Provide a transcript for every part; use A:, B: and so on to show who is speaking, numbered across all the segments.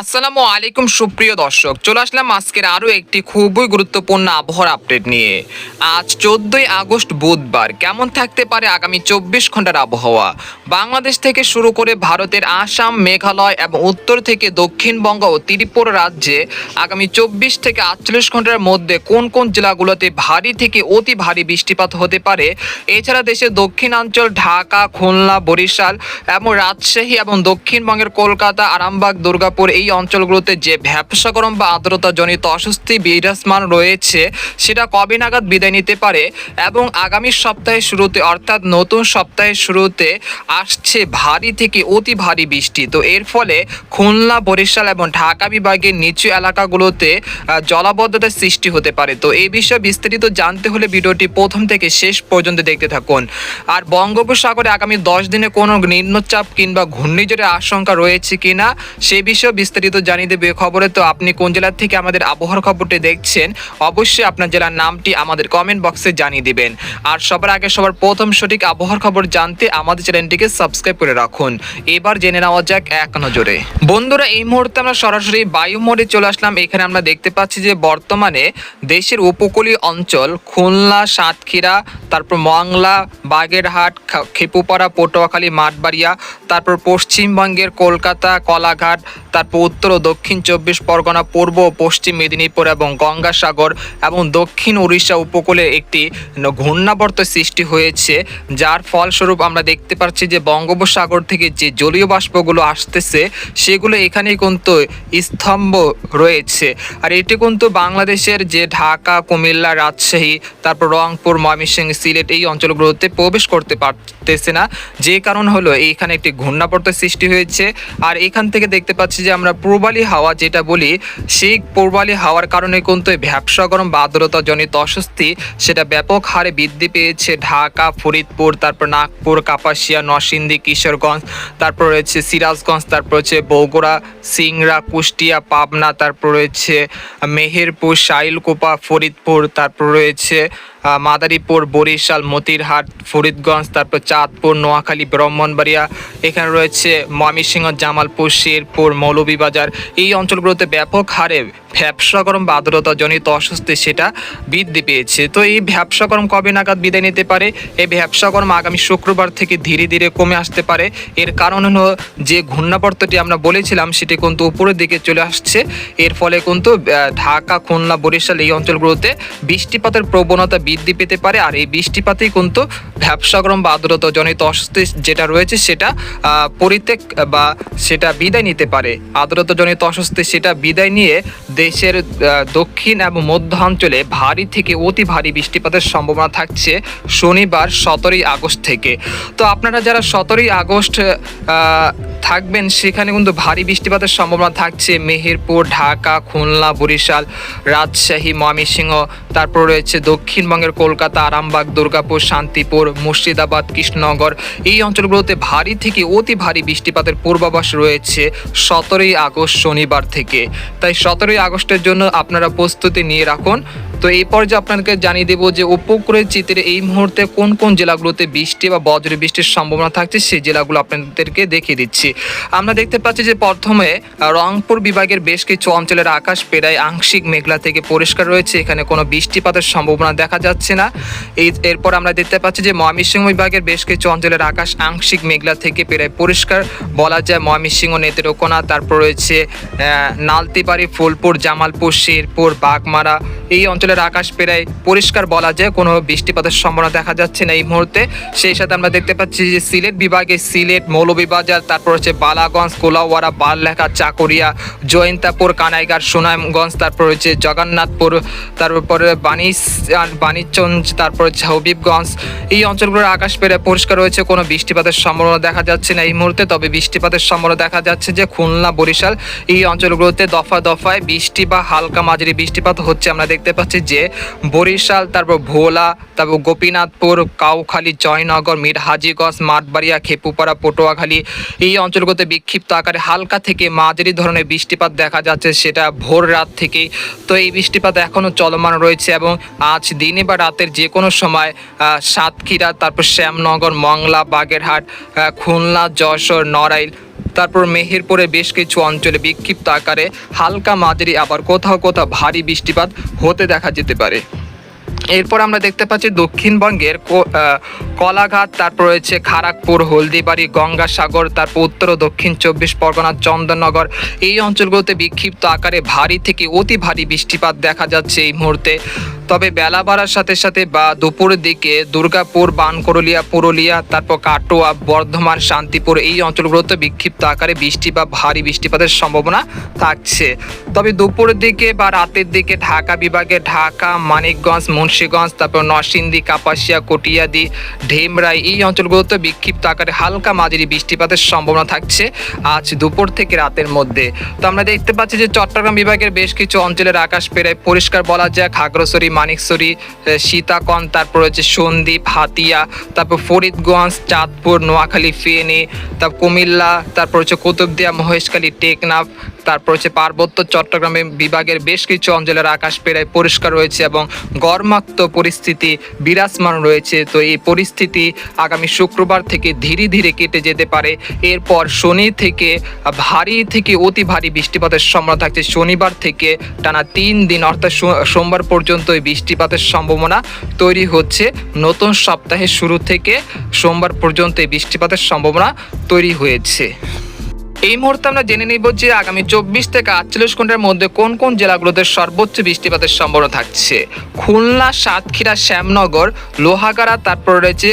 A: আসসালামু আলাইকুম, সুপ্রিয় দর্শক। চলে আসলাম আজকের আরও একটি খুবই গুরুত্বপূর্ণ আবহাওয়ার আপডেট নিয়ে। আজ চোদ্দই আগস্ট বুধবার, কেমন থাকতে পারে আগামী চব্বিশ ঘণ্টার আবহাওয়া? বাংলাদেশ থেকে শুরু করে ভারতের আসাম, মেঘালয় এবং উত্তর থেকে দক্ষিণবঙ্গ ও ত্রিপুরা রাজ্যে আগামী চব্বিশ থেকে আটচল্লিশ ঘণ্টার মধ্যে কোন কোন জেলাগুলোতে ভারী থেকে অতি ভারী বৃষ্টিপাত হতে পারে? এছাড়া দেশের দক্ষিণাঞ্চল, ঢাকা, খুলনা, বরিশাল এবং রাজশাহী এবং দক্ষিণবঙ্গের কলকাতা, আরামবাগ, দুর্গাপুর এই অঞ্চলগুলোতে যে ভ্যাবসা গরম বা আর্দ্রতাজনিত অস্বস্তি বিরাজমান রয়েছে, সেটা কবে নাগাদ বিদায় নিতে পারে এবং আগামী সপ্তাহের শুরুতে, অর্থাৎ নতুন সপ্তাহের শুরুতে আসছে ভারী থেকে অতি ভারী বৃষ্টি। তো এর ফলে খুলনা, বরিশাল এবং ঢাকা বিভাগের নিচু এলাকাগুলোতে জলাবদ্ধতার সৃষ্টি হতে পারে। তো এই বিষয়ে বিস্তারিত জানতে হলে ভিডিওটি প্রথম থেকে শেষ পর্যন্ত দেখতে থাকুন। আর বঙ্গোপসাগরে আগামী দশ দিনে কোনো নিম্নচাপ কিংবা ঘূর্ণিঝড়ের আশঙ্কা রয়েছে কিনা, সে বিষয়ে বিস্তারিত জানিয়ে দেবে খবরে। তো আপনি কোন জেলা থেকে আমাদের আবহাওয়ার খবরটি দেখছেন, অবশ্যই আপনার জেলার নামটি আমাদের কমেন্ট বক্সে জানিয়ে দিবেন। আর সবার আগে সবার প্রথম সঠিক আবহাওয়ার খবর জানতে আমাদের চ্যানেলটিকে সাবস্ক্রাইব করে রাখুন। এবার জেনে নেওয়া যাক এক নজরে। বন্ধুরা, এই মুহূর্তে আমরা সরাসরি বায়ু মোড়ে চলে আসলাম। এখানে আমরা দেখতে পাচ্ছি যে বর্তমানে দেশের উপকূলীয় অঞ্চল খুলনা, সাতক্ষীরা, তারপর মংলা, বাগেরহাট খেপুপাড়া, পটুয়াখালী, মাঠবাড়িয়া, তারপর পশ্চিমবঙ্গের কলকাতা, কলাঘাট, তারপর উত্তর ও দক্ষিণ চব্বিশ পরগনা, পূর্ব ও পশ্চিম মেদিনীপুর এবং গঙ্গাসাগর এবং দক্ষিণ উড়িষ্যা উপকূলে একটি ঘূর্ণাবর্ত সৃষ্টি হয়েছে, যার ফলস্বরূপ আমরা দেখতে পাচ্ছি যে বঙ্গোপসাগর থেকে যে জলীয় বাষ্পগুলো আসতেছে, সেগুলো এখানে কিন্তু স্তম্ভ রয়েছে। আর এটি কিন্তু বাংলাদেশের যে ঢাকা, কুমিল্লা, রাজশাহী, তারপর রংপুর, ময়মনসিংহ, সিলেট এই অঞ্চলগুলোতে প্রবেশ করতে পারতেছে না। যে কারণ হলো এইখানে একটি ঘূর্ণাবর্ত সৃষ্টি হয়েছে। আর এখান থেকে দেখতে পাচ্ছি যে আমরা পূর্বালি হাওয়া যেটা বলি, সেই পূর্বালি হাওয়ার কারণে কিন্তু এই ভ্যাবসা গরম বা আর্দ্রতাজনিত অস্বস্তি, সেটা ব্যাপক হারে বৃদ্ধি পেয়েছে ঢাকা, ফরিদপুর, তারপর নাগপুর, কাপাসিয়া, নরসিংদী, কিশোরগঞ্জ, তারপর রয়েছে সিরাজগঞ্জ, তারপর হচ্ছে বগুড়া, সিংড়া, কুষ্টিয়া, পাবনা, তারপর রয়েছে মেহেরপুর, শাইলকোপা, ফরিদপুর, তারপর রয়েছে মাদারীপুর, বরিশাল, মতিরহাট, ফরিদগঞ্জ, তারপর চাঁদপুর, নোয়াখালী, ব্রাহ্মণবাড়িয়া, এখানে রয়েছে ময়মনসিংহ, জামালপুর, শেরপুর, মৌলভীবাজার। এই অঞ্চলগুলোতে ব্যাপক হারে ভ্যাবসা গরম বা আর্দ্রতাজনিত অস্বস্তি সেটা বৃদ্ধি পেয়েছে। তো এই ভ্যাবসা গরম কবে নাগাদ বিদায় নিতে পারে? এই ভ্যাবসা গরম আগামী শুক্রবার থেকে ধীরে ধীরে কমে আসতে পারে। এর কারণ হলো যে ঘূর্ণাবর্তটি আমরা বলেছিলাম, সেটি কিন্তু উপরের দিকে চলে আসছে। এর ফলে কিন্তু ঢাকা, খুলনা, বরিশাল এই অঞ্চলগুলোতে বৃষ্টিপাতের প্রবণতা বৃদ্ধি পেতে পারে। আর এই বৃষ্টিপাতেই কিন্তু ভ্যাবসা গরম বা আর্দ্রতাজনিত অস্বস্তি যেটা রয়েছে, সেটা পরিত্যাগ বা সেটা বিদায় নিতে পারে। আর্দ্রতাজনিত অস্বস্তি সেটা বিদায় নিয়ে দেশের দক্ষিণ এবং মধ্যাঞ্চলে ভারী থেকে অতি ভারী বৃষ্টিপাতের সম্ভাবনা থাকছে শনিবার সতেরোই আগস্ট থেকে। তো আপনারা যারা সতেরোই আগস্ট থাকবেন, সেখানে কিন্তু ভারী বৃষ্টিপাতের সম্ভাবনা থাকছে। মেহেরপুর, ঢাকা, খুলনা, বরিশাল, রাজশাহী, ময়মনসিংহ, তারপর রয়েছে দক্ষিণবঙ্গের কলকাতা, আরামবাগ, দুর্গাপুর, শান্তিপুর, মুর্শিদাবাদ, কৃষ্ণনগর। এই অঞ্চলগুলোতে ভারী থেকে অতি ভারী বৃষ্টিপাতের পূর্বাভাস রয়েছে সতেরোই আগস্ট শনিবার থেকে। তাই সতেরোই আগস্টের জন্য আপনারা প্রস্তুতি নিয়ে রাখুন। তো এই পর্যায়ে আপনাদেরকে জানিয়ে দেবো যে উপকূলের চিত্রে এই মুহূর্তে কোন কোন জেলাগুলোতে বৃষ্টি বা বজ্র বৃষ্টির সম্ভাবনা থাকছে, সেই জেলাগুলো আপনাদেরকে দেখিয়ে দিচ্ছি। আমরা দেখতে পাচ্ছি যে প্রথমে রংপুর বিভাগের বেশ কিছু অঞ্চলের আকাশ প্রায় আংশিক মেঘলা থেকে পরিষ্কার রয়েছে, এখানে কোনো বৃষ্টিপাতের সম্ভাবনা দেখা যাচ্ছে না। এই, এরপর আমরা দেখতে পাচ্ছি যে ময়মনসিংহ বিভাগের বেশ কিছু অঞ্চলের আকাশ আংশিক মেঘলা থেকে প্রায় পরিষ্কার। বলা যায় ময়মনসিংহ, নেত্রকোনা, তারপর রয়েছে নালতিবাড়ি, ফুলপুর, জামালপুর, শেরপুর, বাগমারা। এই অঞ্চলের আকাশ প্রায় পরিষ্কার বলা যায়, কোনো বৃষ্টিপাতের সম্ভাবনা দেখা যাচ্ছে না এই মুহূর্তে। সেই সাথে আমরা দেখতে পাচ্ছি যে সিলেট বিভাগে সিলেট, মৌলভীবাজার, তারপর হচ্ছে বালাগঞ্জ কোলাওয়ারা বাললেখা, চাকুরিয়া, জয়ন্তাপুর কানাইগার সুনামগঞ্জ, তারপর হচ্ছে জগন্নাথপুর, তারপরে বানিস বাণিজ্যঞ্জ তারপর হচ্ছে হবিবগঞ্জ। এই অঞ্চলগুলোর আকাশ প্রায় পরিষ্কার রয়েছে, কোনো বৃষ্টিপাতের সম্ভাবনা দেখা যাচ্ছে না এই মুহূর্তে। তবে বৃষ্টিপাতের সম্ভাবনা দেখা যাচ্ছে যে খুলনা, বরিশাল এই অঞ্চলগুলোতে দফা দফায় বৃষ্টি বা হালকা মাঝারি বৃষ্টিপাত হচ্ছে, আমরা দেখতে পাচ্ছি। যে বরিশাল, তারপর ভোলা, তারপর গোপীনাথপুর, কাউখালী, জয়নগর, মির হাজিগঞ্জ, মাঠবাড়িয়া, খেপুপাড়া, পটুয়াখালী এই অঞ্চলগুলোতে বিক্ষিপ্ত আকারে হালকা থেকে মাঝারি ধরনের বৃষ্টিপাত দেখা যাচ্ছে সেটা ভোর রাত থেকেই। তো এই বৃষ্টিপাত এখনও চলমান রয়েছে এবং আজ দিনে বা রাতের যে কোনো সময় সাতক্ষীরা, তারপর শ্যামনগর, মংলা, বাগেরহাট খুলনা, যশোর, নড়াইল তারপর মেহেরপুরে বেশ কিছু অঞ্চলে বিক্ষিপ্ত আকারে হালকা মাঝারি, আবার কোথাও কোথাও ভারী বৃষ্টিপাত হতে দেখা যেতে পারে। এরপর আমরা দেখতে পাচ্ছি দক্ষিণবঙ্গের কলাঘাট, তারপর রয়েছে খড়গপুর হলদিবাড়ি, গঙ্গাসাগর, তারপর উত্তর ও দক্ষিণ চব্বিশ পরগনা, চন্দননগর। এই অঞ্চলগুলোতে বিক্ষিপ্ত আকারে ভারী থেকে অতি ভারী বৃষ্টিপাত দেখা যাচ্ছে এই মুহূর্তে। তবে বেলা বাড়ার সাথে সাথে বা দুপুরের দিকে দুর্গাপুর বানকরলিয়া পুরুলিয়া, তারপর কাটোয়া, বর্ধমান, শান্তিপুর এই অঞ্চলগুলোতে বিক্ষিপ্ত আকারে বৃষ্টি বা ভারী বৃষ্টিপাতের সম্ভাবনা থাকছে। তবে দুপুরের দিকে বা রাতের দিকে ঢাকা বিভাগে ঢাকা, মানিকগঞ্জ, মুন্সীগঞ্জ, তারপর নরসিংদী, কাপাসিয়া, কটিয়াদি ঢেমরাই এই অঞ্চলগুলোতে বিক্ষিপ্ত আকারে হালকা মাঝারি বৃষ্টিপাতের সম্ভাবনা থাকছে আজ দুপুর থেকে রাতের মধ্যে। তো আমরা দেখতে পাচ্ছি যে চট্টগ্রাম বিভাগের বেশ কিছু অঞ্চলের আকাশ প্রায় পরিষ্কার বলা যায় খাগড়াছড়ি আহ, সীতাকন তারপর হচ্ছে সন্দীপ হাতিয়া তারপর ফরিদগঞ্জ চাঁদপুর নোয়াখালী ফেনী তারপর কুমিল্লা তারপর হচ্ছে কুতুবদিয়া মহেশখালী টেকনাফ তারপর হচ্ছে পার্বত্য চট্টগ্রামে বিভাগের বেশ কিছু অঞ্চলের আকাশ প্রায় পরিষ্কার রয়েছে এবং গরমাক্ত পরিস্থিতি বিরাজমান রয়েছে। তো এই পরিস্থিতি আগামী শুক্রবার থেকে ধীরে ধীরে কেটে যেতে পারে। এরপর শনি থেকে ভারী থেকে অতি ভারী বৃষ্টিপাতের সম্ভাবনা থাকছে। শনিবার থেকে টানা তিন দিন অর্থাৎ সোমবার পর্যন্ত এই বৃষ্টিপাতের সম্ভাবনা তৈরি হচ্ছে। নতুন সপ্তাহের শুরু থেকে সোমবার পর্যন্ত এই বৃষ্টিপাতের সম্ভাবনা তৈরি হয়েছে। এই মুহূর্তে আমরা জেনে নিব যে আগামী চব্বিশ থেকে আটচল্লিশ ঘণ্টার মধ্যে কোন কোন জেলাগুলোতে সর্বোচ্চ বৃষ্টিপাতের সম্ভাবনা থাকছে? খুলনা, সাতক্ষীরা, শ্যামনগর, লোহাগাড়া, তারপর রয়েছে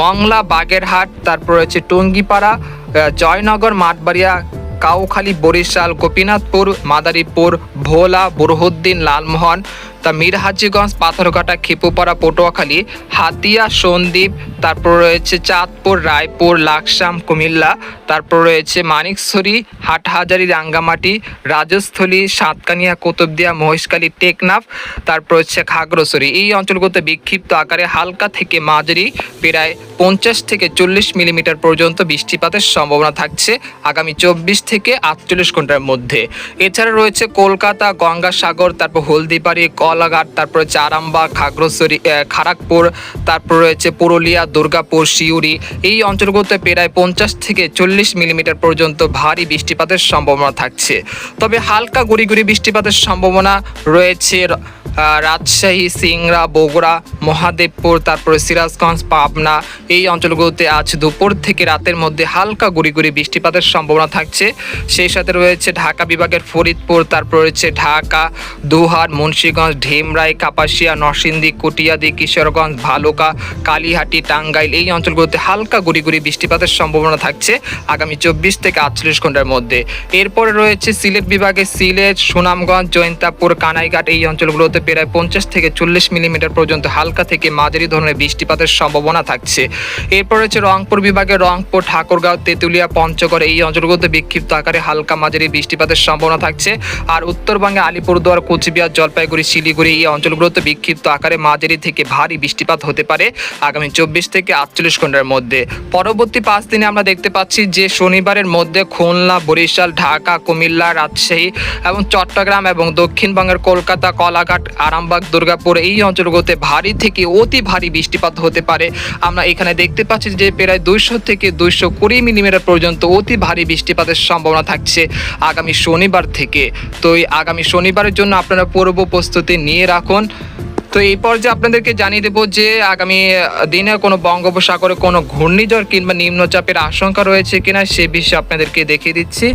A: মংলা, বাগেরহাট, তারপর রয়েছে টঙ্গিপাড়া জয়নগর, মাঠবাড়িয়া, কাউখালী, বরিশাল, গোপীনাথপুর, মাদারীপুর, ভোলা, বুরহুদ্দিন, লালমোহন তা মিরহাজিগঞ্জ পাথরঘাটা খেপুপাড়া পটুয়াখালী, হাতিয়া, সন্দ্বীপ, তারপর রয়েছে চাঁদপুর, রায়পুর, লাকসাম, কুমিল্লা, তারপর রয়েছে মানিকছড়ি, হাটহাজারি, রাঙ্গামাটি, রাজস্থলী, সাতকানিয়া, কুতুবদিয়া, মহেশখালী, টেকনাফ, তারপর হচ্ছে খাগড়াছড়ি। এই অঞ্চলগুলোতে বিক্ষিপ্ত আকারে হালকা থেকে মাঝারি প্রায় পঞ্চাশ থেকে চল্লিশ মিলিমিটার পর্যন্ত বৃষ্টিপাতের সম্ভাবনা থাকছে আগামী চব্বিশ থেকে আটচল্লিশ ঘণ্টার মধ্যে। এছাড়া রয়েছে কলকাতা, গঙ্গাসাগর, তারপর হলদিবাড়ি কলাঘাট তারপর হচ্ছে আরামবাগ আহ, তারপর রয়েছে পুরুলিয়া দুর্গাপুর শিউরি এই অঞ্চলগুলোতে প্রায় পঞ্চাশ থেকে চল্লিশ মিলিমিটার পর্যন্ত ভারী বৃষ্টিপাতের সম্ভাবনা থাকছে। তবে হালকা গুড়ি গুড়ি বৃষ্টিপাতের সম্ভাবনা রয়েছে রাজশাহী সিংড়া বগুড়া মহাদেবপুর তারপরে সিরাজগঞ্জ পাবনা। এই অঞ্চলগুলোতে আজ দুপুর থেকে রাতের মধ্যে হালকা গুড়ি গুড়ি বৃষ্টিপাতের সম্ভাবনা থাকছে। সেই সাথে রয়েছে ঢাকা বিভাগের ফরিদপুর তারপর রয়েছে ঢাকা দুহার মুন্সীগঞ্জ ঢেমরাই কাপাসিয়া, নরসিংদী, কটিয়াদি, কিশোরগঞ্জ, ভালুকা, কালীহাটি, টাঙ্গাইল এই অঞ্চলগুলোতে হালকা গুড়ি বৃষ্টিপাতের সম্ভাবনা থাকছে আগামী চব্বিশ থেকে আটচল্লিশ ঘণ্টার মধ্যে। এরপরে রয়েছে সিলেট বিভাগে সিলেট, সুনামগঞ্জ জৈন্তাপুর কানাইঘাট এই অঞ্চলগুলোতে প্রায় পঞ্চাশ থেকে চল্লিশ মিলিমিটার পর্যন্ত হালকা থেকে মাঝারি ধরনের বৃষ্টিপাতের সম্ভাবনা থাকছে। এরপর রয়েছে রংপুর বিভাগে রংপুর, ঠাকুরগাঁও, তেঁতুলিয়া, পঞ্চগড় এই অঞ্চলগুলোতে বিক্ষিপ্ত আকারে হালকা মাঝারি বৃষ্টিপাতের সম্ভাবনা থাকছে। আর উত্তরবঙ্গে আলিপুরদুয়ার, কোচবিহার, জলপাইগুড়ি শিলিগুড়ি এই অঞ্চলগুলোতে বিক্ষিপ্ত আকারে মাঝারি থেকে ভারী বৃষ্টিপাত হতে পারে আগামী চব্বিশ থেকে আটচল্লিশ ঘণ্টার মধ্যে। পরবর্তী পাঁচ দিনে আমরা দেখতে পাচ্ছি যে শনিবারের মধ্যে খুলনা, বরিশাল, ঢাকা, কুমিল্লা, রাজশাহী এবং চট্টগ্রাম এবং দক্ষিণবঙ্গের কলকাতা, কলাঘাট, আরামবাগ, দুর্গাপুর এই অঞ্চলগুলোতে ভারী থেকে অতি ভারী বৃষ্টিপাত হতে পারে। আমরা এখানে দেখতে পাচ্ছি যে প্রায় দুইশো থেকে দুইশো কুড়ি মিলিমিটার পর্যন্ত অতি ভারী বৃষ্টিপাতের সম্ভাবনা থাকছে আগামী শনিবার থেকে। তো এই আগামী শনিবারের জন্য আপনারা পূর্ব প্রস্তুতি নিয়ে রাখুন। তো এই পর্যায়ে আপনাদেরকে জানিয়ে দেবো যে আগামী দিনে কোনো বঙ্গোপসাগরে কোনো ঘূর্ণিঝড় কিংবা নিম্নচাপের আশঙ্কা রয়েছে কিনা সে বিষয়ে আপনাদেরকে দেখিয়ে দিচ্ছি।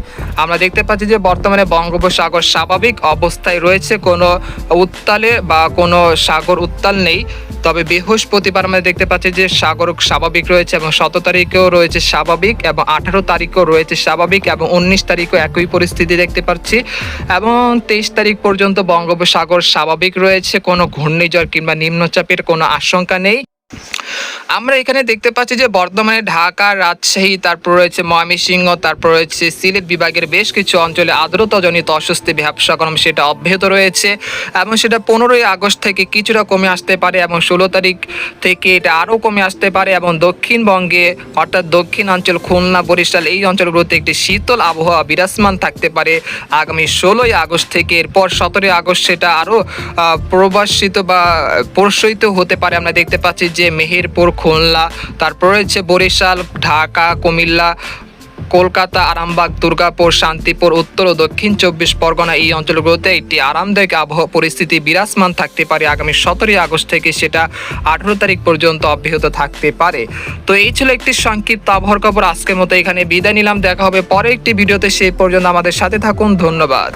A: আমরা দেখতে পাচ্ছি যে বর্তমানে বঙ্গোপসাগর স্বাভাবিক অবস্থায় রয়েছে। কোনো উত্তালে বা কোনো সাগর উত্তাল নেই। তবে বৃহস্পতিবার আমরা দেখতে পাচ্ছি যে সাগর স্বাভাবিক রয়েছে এবং শত তারিখেও রয়েছে স্বাভাবিক এবং আঠারো তারিখও রয়েছে স্বাভাবিক এবং উনিশ তারিখও একই পরিস্থিতি দেখতে পাচ্ছি। এবং তেইশ তারিখ পর্যন্ত বঙ্গোপসাগর স্বাভাবিক রয়েছে, কোনো ঘূর্ণিঝড় কিংবা নিম্নচাপের কোনো আশঙ্কা নেই। আমরা এখানে দেখতে পাচ্ছি যে বর্তমানে ঢাকা, রাজশাহী, তারপর রয়েছে ময়মনসিংহ, তারপর রয়েছে সিলেট বিভাগের বেশ কিছু অঞ্চলে আর্দ্রতাজনিত অস্বস্তি, ব্যবসা গরম সেটা অব্যাহত রয়েছে এবং সেটা পনেরোই আগস্ট থেকে কিছুটা কমে আসতে পারে এবং ষোলো তারিখ থেকে এটা আরও কমে আসতে পারে এবং দক্ষিণবঙ্গে, অর্থাৎ দক্ষিণাঞ্চল খুলনা, বরিশাল, এই অঞ্চলগুলোতে একটি শীতল আবহাওয়া বিরাজমান থাকতে পারে আগামী ষোলোই আগস্ট থেকে। এরপর সতেরোই আগস্ট সেটা আরও প্রবাসিত বা প্রসহিত হতে পারে। আমরা দেখতে পাচ্ছি যে মেহেরপুর খুলনা, তারপর রয়েছে বরিশাল, ঢাকা, কুমিল্লা, কলকাতা, আরামবাগ, দুর্গাপুর, শান্তিপুর, উত্তর ও দক্ষিণ চব্বিশ পরগনা এই অঞ্চলগুলোতে একটি আরামদায়ক আবহাওয়া পরিস্থিতি বিরাজমান থাকতে পারে আগামী সতেরোই আগস্ট থেকে সেটা আঠেরো তারিখ পর্যন্ত অব্যাহত থাকতে পারে। তো এই ছিল একটি সংক্ষিপ্ত আবহাওয়ার খবর। আজকের মতো এখানে বিদায় নিলাম। দেখা হবে পরে একটি ভিডিওতে। সেই পর্যন্ত আমাদের সাথে থাকুন। ধন্যবাদ।